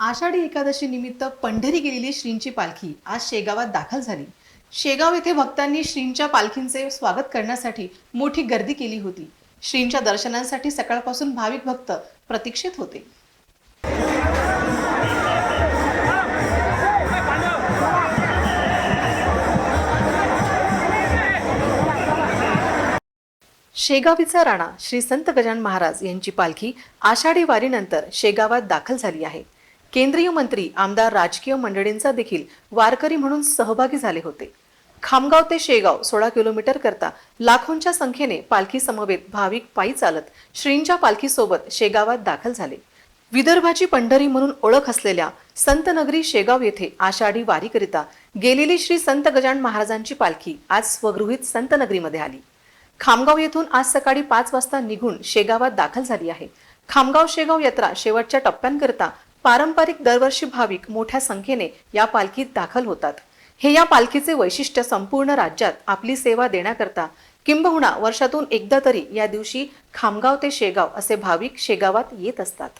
आषाढी एकादशी निमित्त पंढरी गेलेली श्रींची पालखी आज शेगावात दाखल झाली. शेगाव येथे भक्तांनी श्रींच्या पालखींचे स्वागत करण्यासाठी मोठी गर्दी केली होती. श्रींच्या दर्शनांसाठी सकाळपासून भाविक भक्त प्रतीक्षेत होते. शेगावीचा राणा श्री संत गजान महाराज यांची पालखी आषाढी वारीनंतर शेगावात दाखल झाली आहे. केंद्रीय मंत्री आमदार राजकीय मंडळींचा देखील वारकरी म्हणून सहभागी झाले होते. खामगाव ते शेगाव सोळा किलोमीटर करता लाखोंच्या संख्येने पालखी समवेत भाविक पायी चालत श्रींच्या पालखीसोबत शेगावात दाखल झाले. विदर्भाची पंढरी म्हणून ओळख असलेल्या संतनगरी शेगाव येथे आषाढी वारीकरिता गेलेली श्री संत गजान महाराजांची पालखी आज स्वगृहीत संतनगरीमध्ये आली. खामगाव येथून आज सकाळी पाच वाजता निघून शेगावात दाखल झाली आहे. खामगाव शेगाव यात्रा शेवटच्या टप्प्यांकरता पारंपरिक दरवर्षी भाविक मोठ्या संख्येने या पालखीत दाखल होतात. हे या पालखीचे वैशिष्ट्य संपूर्ण राज्यात आपली सेवा देण्याकरता किंबहुना वर्षातून एकदा तरी या दिवशी खामगाव ते शेगाव असे भाविक शेगावात येत असतात.